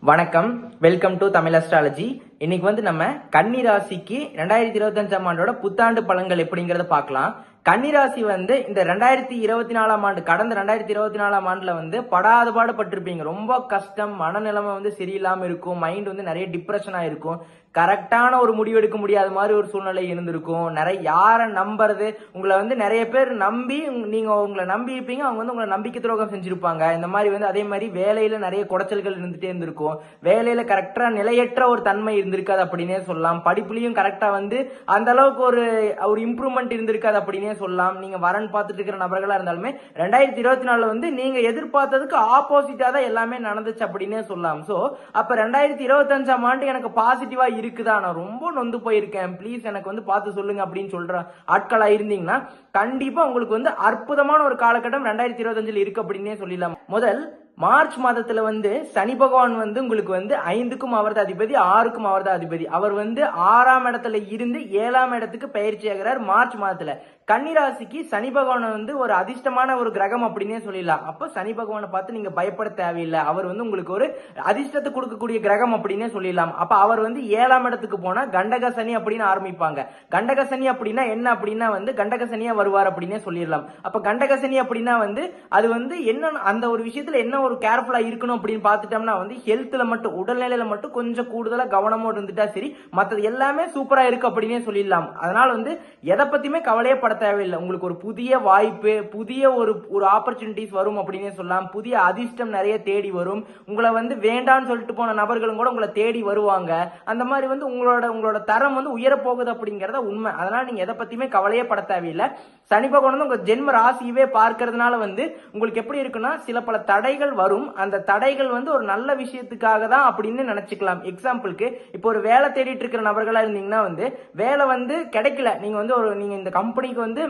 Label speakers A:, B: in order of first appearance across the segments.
A: வணக்கம். Welcome to Tamil astrology இன்னைக்கு வந்து நம்ம கன்னி ராசிக்கு ரெண்டாயிரத்தி இருபத்தஞ்சாம் ஆண்டோட புத்தாண்டு பலன்கள் எப்படிங்கறத பார்க்கலாம். கன்னி ராசி வந்து இந்த ரெண்டாயிரத்தி இருபத்தி நாலாம் ஆண்டு கடந்த ரெண்டாயிரத்தி இருபத்தி நாலாம் ஆண்டுல வந்து படாத பாடுபட்டிருப்பீங்க ரொம்ப கஷ்டம் மனநிலைமை வந்து சரியில்லாம இருக்கும் மைண்ட் வந்து நிறைய டிப்ரெஷன் இருக்கும். கரெக்டான ஒரு முடிவெடுக்க முடியாத மாதிரி ஒரு சூழ்நிலை இருந்திருக்கும். நிறைய யாரை நம்புறது உங்களை வந்து நிறைய பேர் நம்பி நீங்க உங்களை நம்பி இருப்பீங்க அவங்க வந்து உங்களை நம்பிக்கை துரோகம் செஞ்சிருப்பாங்க. இந்த மாதிரி வந்து அதே மாதிரி வேலையில நிறைய குடைச்சல்கள் இருந்துட்டே இருந்திருக்கும். வேலையில கரெக்டா நிலையற்ற ஒரு தன்மை இருந்திருக்காது அப்படின்னே சொல்லலாம். படிப்புலையும் கரெக்டா வந்து அந்த அளவுக்கு ஒரு ஒரு இம்ப்ரூவ்மெண்ட் இருந்திருக்காது அப்படின்னே சொல்லலாம். நீங்க வரன் பார்த்துட்டு இருக்கிற நபர்களா இருந்தாலுமே ரெண்டாயிரத்தி இருபத்தி நாலுல வந்து நீங்க எதிர்பார்த்ததுக்கு ஆப்போசிட்டா தான் எல்லாமே நடந்துச்சு அப்படின்னே சொல்லலாம். சோ அப்ப ரெண்டாயிரத்தி இருபத்தஞ்சாம் ஆண்டு எனக்கு பாசிட்டிவா இருக்குதா? நான் ரொம்ப நொந்து போயிருக்கேன். ப்ளீஸ் எனக்கு வந்து பார்த்து சொல்லுங்க அப்படின்னு சொல்ற ஆட்களா இருந்தீங்கன்னா கண்டிப்பா உங்களுக்கு வந்து அற்புதமான ஒரு காலகட்டம் ரெண்டாயிரத்தி இருபத்தஞ்சில் இருக்கு அப்படின்னே சொல்லிடலாம். முதல் மார்ச் மாதத்துல வந்து சனி பகவான் வந்து உங்களுக்கு வந்து ஐந்துக்கும் அவரது அதிபதி ஆறுக்கும் அவர்தான் அதிபதி. அவர் வந்து ஆறாம் இடத்துல இருந்து ஏழாம் இடத்துக்கு பயிற்சி ஆகிறார் மார்ச் மாதத்துல. கன்னிராசிக்கு சனி பகவான் வந்து ஒரு அதிர்ஷ்டமான ஒரு கிரகம் அப்படின்னே சொல்லிடலாம். அப்போ சனி பகவானை பார்த்து நீங்க பயப்பட தேவையில்லை. அவர் வந்து உங்களுக்கு ஒரு அதிர்ஷ்டத்தை கொடுக்கக்கூடிய கிரகம் அப்படின்னே சொல்லிடலாம். அப்ப அவர் வந்து ஏழாம் இடத்துக்கு போனா கண்டக சனி அப்படின்னு ஆரம்பிப்பாங்க. கண்டக சனி அப்படின்னா என்ன அப்படின்னா வந்து கண்டக சனியா வருவார் அப்படின்னே சொல்லிடலாம். அப்ப கண்டக சனி அப்படின்னா வந்து அது வந்து என்ன அந்த ஒரு விஷயத்துல என்ன ஒரு கேர்ஃபுல்லா இருக்கணும் அப்படின்னு பார்த்துட்டோம்னா வந்து ஹெல்த்ல மட்டும் உடல்நிலையில மட்டும் கொஞ்சம் கூடுதலா கவனமோடு இருந்துட்டா சரி மற்றது எல்லாமே சூப்பரா இருக்கு அப்படின்னே சொல்லிடலாம். அதனால வந்து எதை பத்தியுமே கவலையே தேவையில்லை. உங்களுக்கு ஒரு புதிய வாய்ப்பு புதிய ஒரு ஒரு ஆப்பர்ச்சுனிட்டிஸ் வரும் அப்படின்னே சொல்லலாம். புதிய அதிர்ஷ்டம் நிறைய தேடி வரும். உங்களை வந்து வேண்டாம்னு சொல்லிட்டு போன நபர்களும் கூட உங்களை தேடி வருவாங்க. அந்த மாதிரி வந்து உங்களோட உங்களோட தரம் வந்து உயர போகுது உண்மை. அதனால நீங்க எதை பத்தியுமே கவலையே பட தேவையில்லை. சனி பகவான் வந்து உங்க ஜென்ம ராசியவே பார்க்கறதுனால வந்து உங்களுக்கு எப்படி இருக்குன்னா சில பல தடைகள் வரும். அந்த தடைகள் வந்து ஒரு நல்ல விஷயத்துக்காக தான் அப்படின்னு நினைச்சுக்கலாம். எக்ஸாம்பிளுக்கு இப்போ ஒரு வேலை தேடிட்டு இருக்கிற நபர்களா இருந்தீங்கன்னா வந்து வேலை வந்து கிடைக்கல. நீங்க வந்து ஒரு நீங்க இந்த கம்பெனிக்கு வந்து வந்து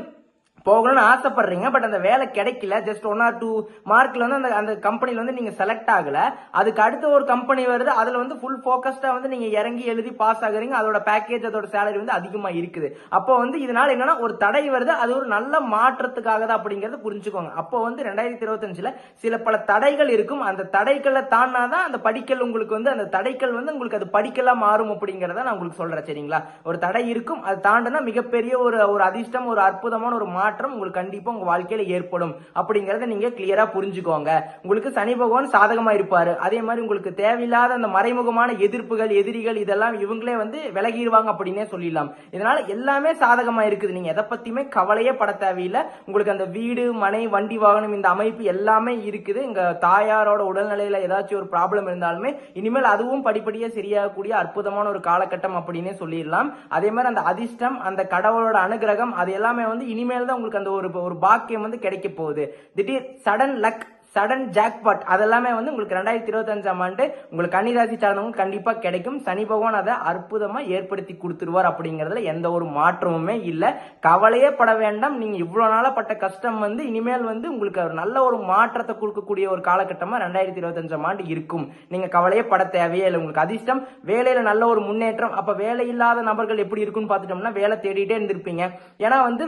A: போகணும்னு ஆசைப்படுறீங்க பட் அந்த வேலை கிடைக்கல. ஜஸ்ட் ஒன் ஆர் டூ மார்க்ல வந்து அந்த அந்த கம்பெனியில் வந்து நீங்க செலக்ட் ஆகல. அதுக்கு அடுத்த ஒரு கம்பெனி வருது அதுல வந்து ஃபுல் ஃபோக்கஸ்டா வந்து நீங்க இறங்கி எழுதி பாஸ் ஆகுறீங்க. அதோட பேக்கேஜ் அதோட சேலரி வந்து அதிகமா இருக்குது. அப்போ வந்து இதனால என்னன்னா ஒரு தடை வருது. அது ஒரு நல்ல மாற்றத்துக்காக தான் அப்படிங்கறத புரிஞ்சுக்கோங்க. அப்போ வந்து ரெண்டாயிரத்தி இருபத்தஞ்சுல சில பல தடைகள் இருக்கும். அந்த தடைகளை தாண்டாதான் அந்த படிக்கல் உங்களுக்கு வந்து அந்த தடைகள் வந்து உங்களுக்கு அது படிக்கலாம் மாறும் அப்படிங்கறத நான் உங்களுக்கு சொல்றேன் சரிங்களா? ஒரு தடை இருக்கும் அது தாண்டினா மிகப்பெரிய ஒரு ஒரு அதிர்ஷ்டம் ஒரு அற்புதமான ஒரு மா மாற்றம் உங்களுக்கு கண்டிப்பா உங்க வாழ்க்கையில ஏற்படும். அப்படிங்கறத நீங்க கிளியரா புரிஞ்சுக்கோங்க. உங்களுக்கு சனி பகவான் சாதகமா இருப்பாரு. அதே மாதிரி உங்களுக்கு தேவையில்லாத அந்த மறைமுகமான எதிர்ப்புகள் எதிரிகள் இதெல்லாம் இவங்களே வந்து விலகிடுவாங்க அப்படின்னே சொல்லிடலாம். இதனால எல்லாமே சாதகமா இருக்குது. நீங்க எதை பத்தியுமே கவலையே பட தேவையில்லை. உங்களுக்கு அந்த வீடு மனை வண்டி வாகனம் இந்த அமைப்பு எல்லாமே இருக்குது. இங்க தாயாரோட உடல்நிலையில ஏதாச்சும் ஒரு ப்ராப்ளம் இருந்தாலுமே இனிமேல் அதுவும் படிப்படியாக சரியாகக்கூடிய அற்புதமான ஒரு காலகட்டம் அப்படின்னே சொல்லிடலாம். அதே மாதிரி அந்த அதிர்ஷ்டம் அந்த கடவுளோட அனுகிரகம் அது எல்லாமே வந்து இனிமேல் தான் உங்களுக்கு அந்த ஒரு ஒரு பாக்கியம் வந்து கிடைக்க போகுது. திடீர் சடன் லக் சடன் ஜாக்பாட் அதெல்லாமே வந்து உங்களுக்கு ரெண்டாயிரத்தி இருபத்தஞ்சாம் ஆண்டு உங்களுக்கு கன்னிராசி சார்ந்தவங்க கண்டிப்பா கிடைக்கும். சனி பகவான் அதை அற்புதமா ஏற்படுத்தி கொடுத்துருவார் அப்படிங்கறதுல எந்த ஒரு மாற்றமுமே இல்ல. கவலையே பட வேண்டாம். நீங்க இவ்வளவு நாளா பட்ட கஷ்டம் வந்து இனிமேல் வந்து உங்களுக்கு ஒரு நல்ல ஒரு மாற்றத்தை கொடுக்கக்கூடிய ஒரு காலகட்டமா ரெண்டாயிரத்தி இருபத்தஞ்சாம் ஆண்டு இருக்கும். நீங்க கவலையே பட தேவையே இல்லை. உங்களுக்கு அதிர்ஷ்டம் வேலையில நல்ல ஒரு முன்னேற்றம். அப்ப வேலை இல்லாத நபர்கள் எப்படி இருக்குன்னு பார்த்துட்டோம்னா வேலை தேடிட்டே இருந்திருப்பீங்க. ஏன்னா வந்து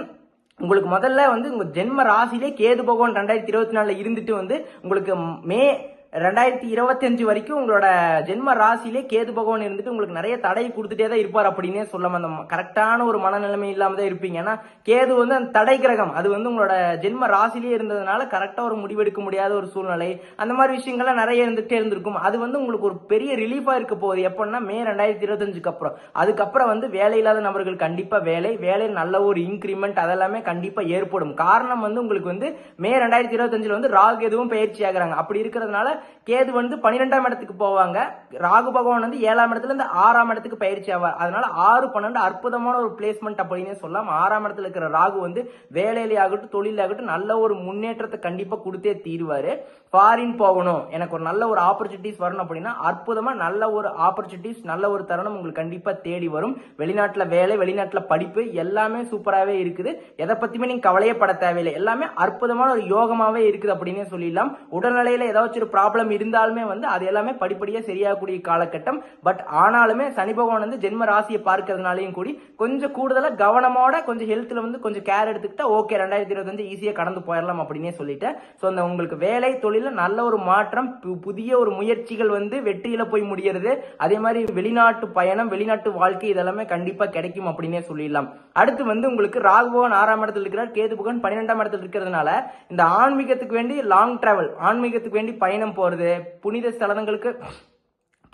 A: உங்களுக்கு முதல்ல வந்து உங்க ஜென்ம ராசியிலே கேது பகவான் ரெண்டாயிரத்தி இருபத்தி நாலுல இருந்துட்டு வந்து உங்களுக்கு மே ரெண்டாயிரத்தி இருபத்தஞ்சு வரைக்கும் உங்களோட ஜென்ம ராசியிலே கேது பகவான் இருந்துட்டு உங்களுக்கு நிறைய தடை கொடுத்துட்டே தான் இருப்பார் அப்படின்னே சொல்லலாம். அந்த கரெக்டான ஒரு மனநிலைமை இல்லாம தான் இருப்பீங்க. ஏன்னா கேது வந்து அந்த தடை கிரகம். அது வந்து உங்களோட ஜென்ம ராசிலேயே இருந்ததுனால கரெக்டா ஒரு முடிவெடுக்க முடியாத ஒரு சூழ்நிலை. அந்த மாதிரி விஷயங்கள்லாம் நிறைய இருந்துகிட்டே இருந்திருக்கும். அது வந்து உங்களுக்கு ஒரு பெரிய ரிலீஃபா இருக்க போகுது. எப்படின்னா மே ரெண்டாயிரத்தி இருபத்தஞ்சுக்கு அப்புறம். அதுக்கப்புறம் வந்து வேலை இல்லாத நபர்கள் கண்டிப்பா வேலை வேலையில் நல்ல ஒரு இன்க்ரிமெண்ட் அதெல்லாமே கண்டிப்பா ஏற்படும். காரணம் வந்து உங்களுக்கு வந்து மே ரெண்டாயிரத்தி இருபத்தஞ்சுல வந்து ராகு எதுவும் பயிற்சி ஆகுறாங்க. அப்படி இருக்கிறதுனால கேது வந்து பன்னிரெண்டாம் இடத்துக்கு போவாங்க. ராகு பகவான் வந்து ஏழாம் இடத்துல இருந்து ஆறாம் இடத்துக்கு பயிற்சி ஆவார். அதனால ஆறு பன்னெண்டு அற்புதமான ஒரு பிளேஸ்மெண்ட் அப்படின்னே சொல்லலாம். ஆறாம் இடத்துல இருக்கிற ராகு வந்து வேலையிலே ஆகட்டும் தொழிலாகட்டும் நல்ல ஒரு முன்னேற்றத்தை கண்டிப்பா கொடுத்தே தீருவாரு. ஃபாரின் போகணும். எனக்கு ஒரு நல்ல ஒரு ஆப்பர்ச்சுனிட்டிஸ் வரணும் அப்படின்னா அற்புதமா நல்ல ஒரு ஆப்பர்ச்சுனிட்டிஸ் நல்ல ஒரு தருணம் உங்களுக்கு கண்டிப்பா தேடி வரும். வெளிநாட்டுல வேலை வெளிநாட்டுல படிப்பு எல்லாமே சூப்பராகவே இருக்குது. எதை பத்தியுமே நீங்க கவலையே பட தேவையில்லை. எல்லாமே அற்புதமான ஒரு யோகமாவே இருக்குது அப்படின்னே சொல்லிடலாம். உடல்நிலையில ஏதாச்சும் ஒரு ப்ராப்ளம் ப்ராப்ளம் இருந்தாலுமே வந்து அது எல்லாமே படிப்படியாக சரியாகக்கூடிய காலகட்டம். பட் ஆனாலுமே சனி பகவான் வந்து ஜென்ம ராசியை பார்க்கறதுனாலையும் கூடி கொஞ்சம் கூடுதலாக கவனமோட கொஞ்சம் ஹெல்த்தில் வந்து கொஞ்சம் கேர் எடுத்துக்கிட்டா ஓகே ரெண்டாயிரத்தி இருபத்தஞ்சு ஈஸியாக கடந்து போயிடலாம் அப்படின்னே சொல்லிட்டேன். ஸோ அந்த உங்களுக்கு வேலை தொழிலில் நல்ல ஒரு மாற்றம் பு- புதிய ஒரு முயற்சிகள் வந்து வெற்றியில் போய் முடியறது. அதே மாதிரி வெளிநாட்டு பயணம் வெளிநாட்டு வாழ்க்கை இதெல்லாமே கண்டிப்பாக கிடைக்கும் அப்படின்னே சொல்லிடலாம். அடுத்து வந்து உங்களுக்கு ராகுபவன் ஆறாம் இடத்துல இருக்கிறார் கேது பகவான் பன்னிரெண்டாம் இடத்துல இருக்கிறதுனால இந்த ஆன்மீகத்துக்கு வேண்டி லாங் டிராவல் ஆன்மீகத்துக்கு வேண்டி பயணம் போறது? புனித ஸ்தலங்களுக்கு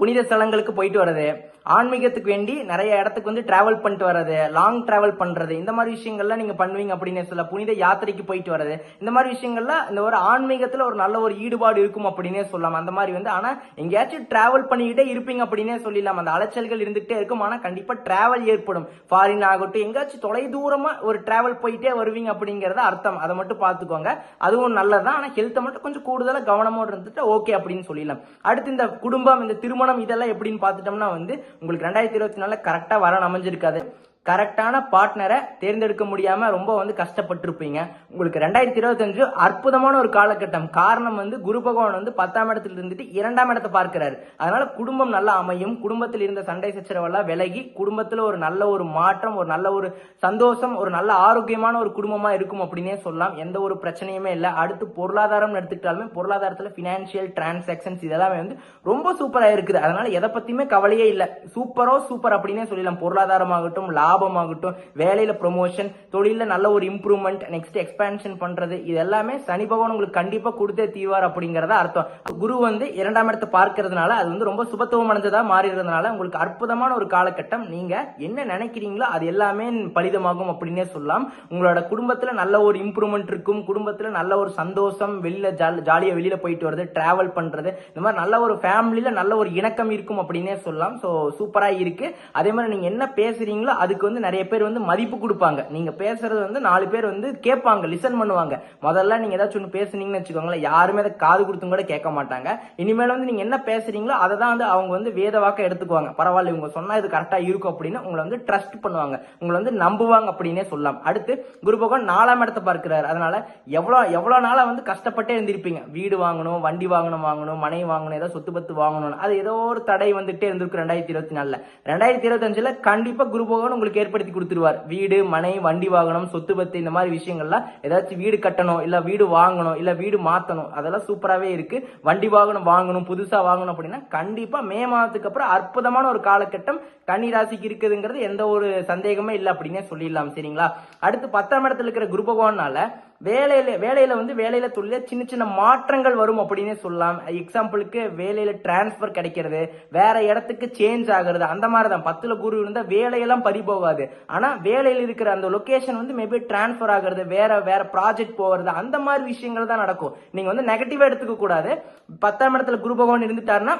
A: புனித ஸ்தலங்களுக்கு போயிட்டு வர்றது. ஆன்மீகத்துக்கு வேண்டி நிறைய இடத்துக்கு வந்து டிராவல் பண்ணிட்டு வர்றது லாங் டிராவல் பண்றது இந்த மாதிரி விஷயங்கள்லாம் நீங்க பண்ணுவீங்க அப்படின்னு சொல்ல புனித யாத்திரைக்கு போயிட்டு வர்றது. இந்த மாதிரி விஷயங்கள்லாம் இந்த ஒரு ஆன்மீகத்துல ஒரு நல்ல ஒரு ஈடுபாடு இருக்கும் அப்படின்னே சொல்லலாம். அந்த மாதிரி வந்து ஆனா எங்கேயாச்சும் டிராவல் பண்ணிக்கிட்டே இருப்பீங்க அப்படின்னே சொல்லிடலாம். அந்த அலைச்சல்கள் இருந்துகிட்டே இருக்கும். ஆனா கண்டிப்பா டிராவல் ஏற்படும். ஃபாரின் ஆகட்டும் எங்கேயாச்சும் தொலை தூரமா ஒரு டிராவல் போயிட்டே வருவீங்க அப்படிங்கறத அர்த்தம். அதை மட்டும் பார்த்துக்கோங்க. அதுவும் நல்லதுதான். ஆனா ஹெல்த்தை மட்டும் கொஞ்சம் கூடுதலா கவனமோடு இருந்துட்டு ஓகே அப்படின்னு சொல்லிடலாம். அடுத்து இந்த குடும்பம் இந்த திருமணம் இதெல்லாம் எப்படின்னு பார்த்துட்டோம்னா வந்து உங்களுக்கு ரெண்டாயிரத்தி இருபத்தி நாலில் கரெக்டாக வர அமைஞ்சிருக்காது. கரெக்டான பார்ட்னரை தேர்ந்தெடுக்க முடியாம ரொம்ப வந்து கஷ்டப்பட்டிருப்பீங்க. உங்களுக்கு ரெண்டாயிரத்தி இருபத்தஞ்சு அற்புதமான ஒரு காலகட்டம். காரணம் வந்து குரு பகவான் வந்து பத்தாம் இடத்துல இருந்துட்டு இரண்டாம் இடத்தை பார்க்கிறாரு. அதனால குடும்பம் நல்லா அமையும். குடும்பத்தில் இருந்த சண்டை சச்சரவெல்லாம் விலகி குடும்பத்துல ஒரு நல்ல ஒரு மாற்றம் ஒரு நல்ல ஒரு சந்தோஷம் ஒரு நல்ல ஆரோக்கியமான ஒரு குடும்பமா இருக்கும் அப்படின்னே சொல்லலாம். எந்த ஒரு பிரச்சனையுமே இல்லை. அடுத்து பொருளாதாரம் எடுத்துக்கிட்டாலுமே பொருளாதாரத்துல பினான்சியல் டிரான்சாக்சன்ஸ் இதெல்லாமே வந்து ரொம்ப சூப்பராக இருக்குது. அதனால எதை பத்தியுமே கவலையே இல்லை. சூப்பரோ சூப்பர் அப்படின்னே சொல்லலாம் பொருளாதாரமாகட்டும் லாபமாகட்டும் வேலையில் ப்ரொமோஷன் தொழிலில் நல்ல ஒரு இம்ப்ரூவ்மெண்ட் நெக்ஸ்ட் எக்ஸ்பேன்ஷன் பண்ணுறது இது எல்லாமே சனி பகவான் உங்களுக்கு கண்டிப்பாக கொடுத்தே தீவார் அப்படிங்கிறத அர்த்தம். குரு வந்து இரண்டாம் இடத்தை பார்க்கறதுனால அது வந்து ரொம்ப சுபத்துவம் அடைஞ்சதாக மாறிடுறதுனால உங்களுக்கு அற்புதமான ஒரு காலகட்டம். நீங்கள் என்ன நினைக்கிறீங்களோ அது எல்லாமே பலிதமாகும் அப்படின்னே சொல்லலாம். உங்களோட குடும்பத்தில் நல்ல ஒரு இம்ப்ரூவ்மெண்ட் இருக்கும். குடும்பத்தில் நல்ல ஒரு சந்தோஷம் வெளியில் ஜாலியாக வெளியில் போயிட்டு வருது ட்ராவல் பண்ணுறது இந்த மாதிரி நல்ல ஒரு ஃபேமிலியில் நல்ல ஒரு இணக்கம் இருக்கும் அப்படின்னே சொல்லலாம். ஸோ சூப்பராக இருக்கு. அதே மாதிரி நீங்கள் என்ன பேசுகிறீங்களோ அதுக்கு வந்து நிறைய பேர் வந்து மதிப்பு கொடுப்பாங்க. நீங்க பேசுறது வந்து நாலு பேர் வந்து கேட்பாங்க லிசன் பண்ணுவாங்க. முதல்ல நீங்க ஏதாச்சும் ஒன்று பேசுனீங்கன்னு வச்சுக்கோங்களேன் யாருமே அதை காது கொடுத்தும் கூட கேட்க மாட்டாங்க. இனிமேல் வந்து நீங்க என்ன பேசுறீங்களோ அதை தான் வந்து அவங்க வந்து வேத வாக்க எடுத்துக்குவாங்க. பரவாயில்ல இவங்க சொன்னா இது கரெக்டா இருக்கும் அப்படின்னு உங்களை வந்து ட்ரஸ்ட் பண்ணுவாங்க. உங்களை வந்து நம்புவாங்க அப்படின்னே சொல்லலாம். அடுத்து குரு பகவான் நாலாம் இடத்தை பார்க்கிறாரு. அதனால எவ்வளோ எவ்வளோ நாளா வந்து கஷ்டப்பட்டே இருந்திருப்பீங்க. வீடு வாங்கணும் வண்டி வாங்கணும் வாங்கணும் மனை வாங்கணும் ஏதோ சொத்து பத்து வாங்கணும் அது ஏதோ ஒரு தடை வந்துட்டே இருந்திருக்கு ரெண்டாயிரத்தி இருபத்தி நாலுல. ரெண்டாயிரத்தி இருபத்தஞ்சுல கண்டிப்பா குரு பகவான் உங்களுக்கு ஏற்படுத்தி கொடுத்துருவார். வீடு மனை வண்டி வாகனம் சொத்து பத்து இந்த மாதிரி விஷயங்கள்லாம் ஏதாச்சும் வீடு கட்டணும் இல்ல வீடு வாங்கணும் இல்ல வீடு மாத்தணும் அதெல்லாம் சூப்பராகவே இருக்கு. வண்டி வாகனம் வாங்கணும் புதுசா வாங்கணும் அப்படின்னா கண்டிப்பா மே மாதத்துக்கு அப்புறம் அற்புதமான ஒரு காலகட்டம் கன்னி ராசிக்கு இருக்குதுங்கிறது எந்த ஒரு சந்தேகமே இல்லை அப்படின்னே சொல்லிடலாம் சரிங்களா? அடுத்து பத்தாம் இடத்துல இருக்கிற குரு பகவானால வேலையில வேலையில வந்து வேலையில தொழில சின்ன சின்ன மாற்றங்கள் வரும் அப்படின்னே சொல்லலாம். எக்ஸாம்பிளுக்கு வேலையில டிரான்ஸ்பர் கிடைக்கிறது. வேற இடத்துக்கு சேஞ்ச் ஆகுறது. அந்த மாதிரி தான் பத்துல குரு இருந்தா வேலையெல்லாம் பறிபோகாது ஆனா வேலையில இருக்கிற அந்த லொகேஷன் வந்து மேபி டிரான்ஸ்பர் ஆகுறது வேற வேற ப்ராஜெக்ட் போகிறது அந்த மாதிரி விஷயங்கள் தான் நடக்கும். நீங்க வந்து நெகட்டிவா எடுத்துக்க கூடாது பத்தாம் இடத்துல குரு பகவான் இருந்துட்டாருன்னா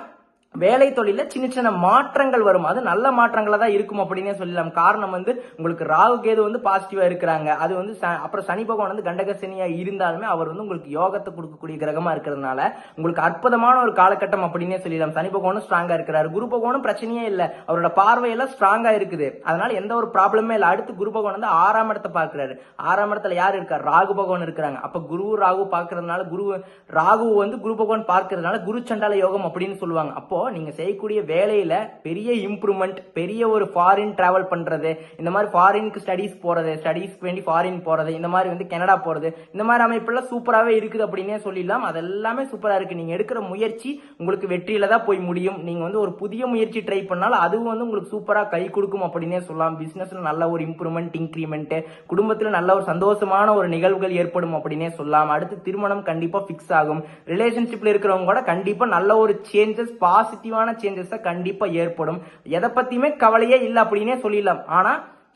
A: வேலை தொழில சின்ன சின்ன மாற்றங்கள் வரும். அது நல்ல மாற்றங்களா தான் இருக்கும் அப்படின்னே சொல்லலாம். காரணம் வந்து உங்களுக்கு ராகு கேது வந்து பாசிட்டிவா இருக்கிறாங்க. அது வந்து ச- அப்புறம் சனி பகவான் வந்து கண்டக சனியா இருந்தாலுமே அவர் வந்து உங்களுக்கு யோகத்தை கொடுக்கக்கூடிய கிரகமா இருக்கிறதுனால உங்களுக்கு அற்புதமான ஒரு காலகட்டம் அப்படின்னே சொல்லலாம் சனி பகவானும் ஸ்ட்ராங்கா இருக்கிறாரு. குரு பகவானும் பிரச்சனையே இல்லை. அவரோட பார்வையெல்லாம் ஸ்ட்ராங்கா இருக்குது. அதனால எந்த ஒரு ப்ராப்ளமே இல்லை. அடுத்து குரு பகவான் வந்து ஆறாம் இடத்தை பார்க்கிறாரு. ஆறாம் இடத்துல யார் இருக்கார்? ராகு பகவான் இருக்கிறாங்க. அப்ப குரு ராகு பார்க்கறதுனால குரு ராகு வந்து குரு பகவான் பார்க்கறதுனால குரு சண்டால யோகம் அப்படின்னு சொல்லுவாங்க. அப்போ நீங்க செய்யக்கூடிய வேலையில் பெரிய இம்ப்ரூவ்மெண்ட் பெரிய ஒரு ஃபாரின் ட்ராவல் பண்ணுறது இந்த மாதிரி ஃபாரினுக்கு ஸ்டடீஸ் போகிறது ஸ்டடீஸ்க்கு வேண்டி ஃபாரின் போகிறது இந்த மாதிரி வந்து கனடா போகிறது இந்த மாதிரி அமைப்பெல்லாம் சூப்பராகவே இருக்குது அப்படின்னே சொல்லிடலாம். அதெல்லாமே சூப்பராக இருக்குது நீங்கள் எடுக்கிற முயற்சி உங்களுக்கு வெற்றியில் தான் போய் முடியும். நீங்கள் வந்து ஒரு புதிய முயற்சி ட்ரை பண்ணாலும் அதுவும் வந்து உங்களுக்கு சூப்பராக கை கொடுக்கும் அப்படின்னே சொல்லலாம். பிஸ்னஸில் நல்ல ஒரு இம்ப்ரூவ்மெண்ட் இன்க்ரிமெண்ட்டு குடும்பத்தில் நல்ல ஒரு சந்தோஷமான ஒரு நிகழ்வுகள் ஏற்படும் அப்படின்னே சொல்லலாம். அடுத்து திருமணம் கண்டிப்பாக ஃபிக்ஸ் ஆகும். ரிலேஷன்ஷிப்பில் இருக்கிறவங்க கூட கண்டிப்பாக நல்ல ஒரு சேஞ்சஸ் பாசிட்டிவான சேஞ்சஸ் கண்டிப்பா ஏற்படும். எதை பத்தியுமே கவலையே இல்லை அப்படின்னே சொல்லிடலாம். ஆனா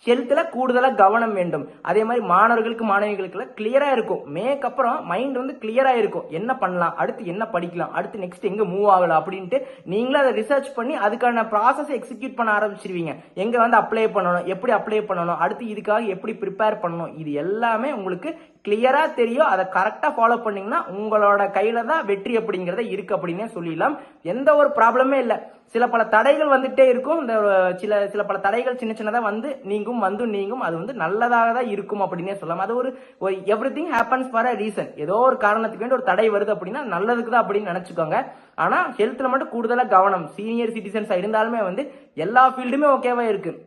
A: ஹெல்த்தில் கூடுதலாக கவனம் வேண்டும். அதே மாதிரி மாணவர்களுக்கு மாணவிகளுக்குலாம் கிளியராக இருக்கும். மேக்கு அப்புறம் மைண்ட் வந்து கிளியராக இருக்கும். என்ன பண்ணலாம்? அடுத்து என்ன படிக்கலாம்? அடுத்து நெக்ஸ்ட் எங்கே மூவ் ஆகலாம்? அப்படின்ட்டு நீங்களும் அதை ரிசர்ச் பண்ணி அதுக்கான ப்ராசஸ் எக்ஸிக்யூட் பண்ண ஆரம்பிச்சிருவீங்க. எங்கே வந்து அப்ளை பண்ணணும்? எப்படி அப்ளை பண்ணணும்? அடுத்து இதுக்காக எப்படி ப்ரிப்பேர் பண்ணணும்? இது எல்லாமே உங்களுக்கு கிளியரா தெரியும். அதை கரெக்டா ஃபாலோ பண்ணீங்கன்னா உங்களோட கையில தான் வெற்றி அப்படிங்கறத இருக்கு அப்படின்னே சொல்லிடலாம். எந்த ஒரு ப்ராப்ளமே இல்லை. சில பல தடைகள் வந்துட்டே இருக்கும். இந்த சில சில பல தடைகள் சின்ன சின்னதா வந்து நீங்கும் வந்து நீங்கும் அது வந்து நல்லதாக தான் இருக்கும் அப்படின்னே சொல்லலாம். அது ஒரு everything happens for a reason ஏதோ ஒரு காரணத்துக்கு வேண்டி ஒரு தடை வருது அப்படின்னா நல்லதுக்கு தான் அப்படின்னு நினைச்சுக்கோங்க. ஆனால் ஹெல்த்தில் மட்டும் கூடுதலாக கவனம். சீனியர் சிட்டிசன்ஸா இருந்தாலுமே வந்து எல்லா ஃபீல்டுமே ஓகேவா இருக்குது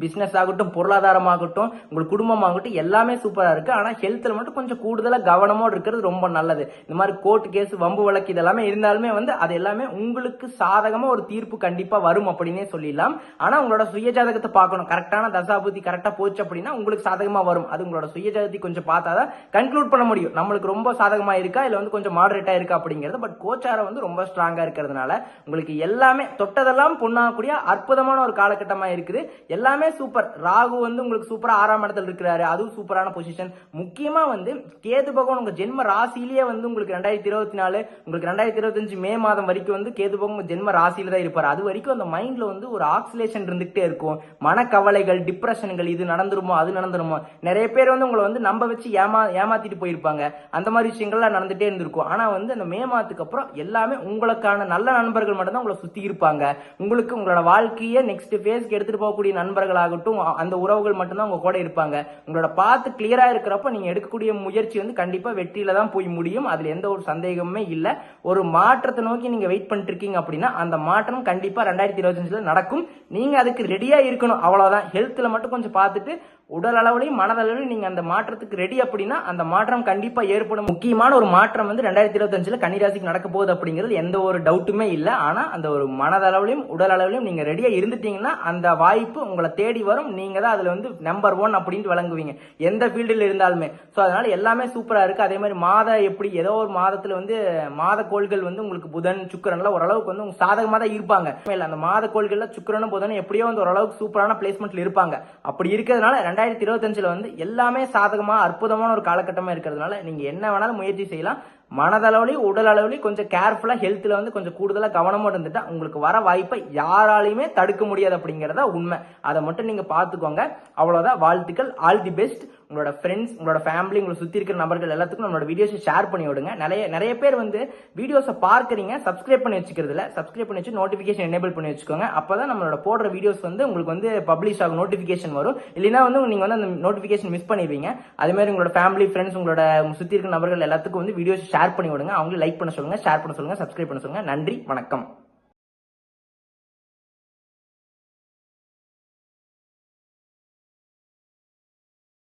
A: பிஸ்னஸ் ஆகட்டும் பொருளாதாரமாகட்டும் உங்கள் குடும்பமாகட்டும் எல்லாமே சூப்பராக இருக்குது ஆனால் ஹெல்த்தில் மட்டும் கொஞ்சம் கூடுதலாக கவனமோடு இருக்கிறது ரொம்ப நல்லது. இந்த மாதிரி கோர்ட் கேஸ் வம்பு வழக்கு இதெல்லாமே இருந்தாலுமே வந்து அது எல்லாமே உங்களுக்கு சாதகமாக ஒரு தீர்ப்பு கண்டிப்பாக வரும் அப்படின்னே சொல்லிடலாம். ஆனால் உங்களோட சுயஜாதகத்தை பார்க்கணும். கரெக்டான தசாபுத்தி கரெக்டாக போச்சு அப்படின்னா உங்களுக்கு சாதகமாக வரும். அது உங்களோட சுயஜாதகத்தை கொஞ்சம் பார்த்தா தான் கன்க்ளூட் பண்ண முடியும். நம்மளுக்கு ரொம்ப சாதகமாக இருக்கா இல்லை வந்து கொஞ்சம் மாடரேட்டாக இருக்கா அப்படிங்கிறது பட் கோச்சாரம் வந்து ரொம்ப ஸ்ட்ராங்காக இருக்கிறதுனால உங்களுக்கு எல்லாமே தொட்டதெல்லாம் பொண்ணாகக்கூடிய அற்புதமான ஒரு காலகட்டமாக இருக்குது. எல்லாமே சூப்பர் ராகு வந்து உங்களுக்கு சூப்பரா ஆறாம் இடத்துல இருக்கிறாரு. அதுவும் சூப்பரான பொசிஷன் முக்கியமா வந்து கேது பகவான் உங்க ஜென்ம ராசியிலேயே வந்து உங்களுக்கு ரெண்டாயிரத்தி இருபத்தி நாலு உங்களுக்கு ரெண்டாயிரத்தி இருபத்தஞ்சு மே மாதம் வரைக்கும் வந்து கேது பகவான் ஜென்ம ராசியில தான் இருப்பார். அது வரைக்கும் அந்த மைண்ட்ல வந்து ஒரு ஆக்சிலேஷன் இருந்துகிட்டே இருக்கும். மனக்கவலைகள் டிப்ரெஷன்கள் இது நடந்துருமோ அது நடந்துருமோ. நிறைய பேர் வந்து உங்களை வந்து நம்ப வச்சு ஏமா ஏமாத்திட்டு போயிருப்பாங்க. அந்த மாதிரி விஷயங்கள்லாம் நடந்துட்டே இருந்திருக்கும். ஆனா வந்து அந்த மே மாதத்துக்கு அப்புறம் எல்லாமே உங்களுக்கான நல்ல நண்பர்கள் மட்டும்தான் உங்களை சுத்தி இருப்பாங்க. உங்களுக்கு உங்களோட வாழ்க்கையை நெக்ஸ்ட் ஃபேஸ்க்கு எடுத்துட்டு போகக்கூடிய நண்பர்கள் நண்பர்களாகட்டும் அந்த உறவுகள் மட்டும்தான் உங்க கூட இருப்பாங்க. உங்களோட பார்த்து கிளியரா இருக்கிறப்ப நீங்க எடுக்கக்கூடிய முயற்சி வந்து கண்டிப்பா வெற்றியில தான் போய் முடியும். அதுல எந்த ஒரு சந்தேகமுமே இல்ல. ஒரு மாற்றத்தை நோக்கி நீங்க வெயிட் பண்ணிட்டு இருக்கீங்க அப்படின்னா அந்த மாற்றம் கண்டிப்பா ரெண்டாயிரத்தி இருபத்தஞ்சுல நடக்கும். நீங்க அதுக்கு ரெடியா இருக்கணும். அவ்வளவுதான். ஹெல்த்ல மட்டும் கொஞ்சம் பார்த்துட்டு உடல் அளவுலையும் மனதளவுலையும் நீங்க அந்த மாற்றத்துக்கு ரெடி அப்படின்னா அந்த மாற்றம் கண்டிப்பா ஏற்படும். முக்கியமான ஒரு மாற்றம் வந்து ரெண்டாயிரத்தி இருபத்தஞ்சுல கன்னிராசிக்கு நடக்க போகுது அப்படிங்கிறது எந்த ஒரு டவுட்டுமே இல்லை. ஆனா அந்த ஒரு மனதளவுலையும் உடல் அளவுலையும் நீங்க ரெடியா இருந்துட்டீங்கன்னா அந்த வாய்ப்பு உங்களை தேடி வரும். நீங்க தான் அதுல வந்து நம்பர் ஒன் அப்படின்ட்டு விளங்குவீங்க. எந்த ஃபீல்டில் இருந்தாலுமே. ஸோ அதனால எல்லாமே சூப்பரா இருக்கு. அதே மாதிரி மாத எப்படி ஏதோ ஒரு மாதத்துல வந்து மாத கோள்கள் வந்து உங்களுக்கு புதன் சுக்கிரன்ல ஓரளவுக்கு வந்து உங்களுக்கு சாதகமா தான் இருப்பாங்க. இல்ல அந்த மாத கோள்கள்ல சுக்கரனும் புதனும் எப்படியோ வந்து ஓரளவுக்கு சூப்பரான பிளேஸ்மெண்ட்ல இருப்பாங்க. அப்படி இருக்கிறதுனால ரெண்டாயிரத்தி இருபத்தஞ்சுல வந்து எல்லாமே சாதகமா அற்புதமான ஒரு காலகட்டமா இருக்கிறதுனால நீங்க என்ன வேணாலும் முயற்சி செய்யலாம். மனதளவுலையும் உடல் அளவுலையும் கொஞ்சம் கேர்ஃபுல்லா ஹெல்த்ல வந்து கொஞ்சம் கூடுதலா கவனமா இருந்துட்டா உங்களுக்கு வர வாய்ப்பை யாராலையுமே தடுக்க முடியாது அப்படிங்கறத உண்மை. அதை மட்டும் நீங்க பாத்துக்கோங்க அவ்வளவுதான். வாழ்த்துக்கள். ஆல் தி பெஸ்ட் உங்களோட ஃப்ரெண்ட்ஸ் உங்களோட ஃபேமிலி உங்களை சுற்றி இருக்கிற நபர்கள் எல்லாத்துக்கும் நம்மளோட வீடியோஸை ஷேர் பண்ணி விடுங்க. நிறைய நிறைய பேர் வந்து வீடியோஸை பார்க்குறீங்க சப்ஸ்கிரைப் பண்ணி வச்சுக்கிறதுல சப்ஸ்கிரைப் பண்ணி வச்சு நோட்டிஃபிகேஷன் எனேபிள் பண்ணி வச்சுக்கோங்க. அப்போ தான் நம்மளோட போடுற வீடியோஸ் வந்து உங்களுக்கு வந்து பப்ளிஷ் ஆகும் நோட்டிஃபிகேஷன் வரும். இல்லைன்னா வந்து நீங்கள் வந்து அந்த நோட்டிஃபிகேஷன் மிஸ் பண்ணிடுவீங்க. அதே மாதிரி உங்களோட ஃபேமிலி ஃப்ரெண்ட்ஸ் உங்களோட சுற்றி இருக்கிற நபர்கள் எல்லாத்துக்கும் வந்து வீடியோஸ் ஷேர் ஷேர் பண்ணி விடுங்க. அவங்களும் லைக் பண்ண சொல்லுங்க ஷேர் பண்ண சொல்லுங்க சப்ஸ்கிரைப் பண்ண சொல்லுங்கள் நன்றி வணக்கம்.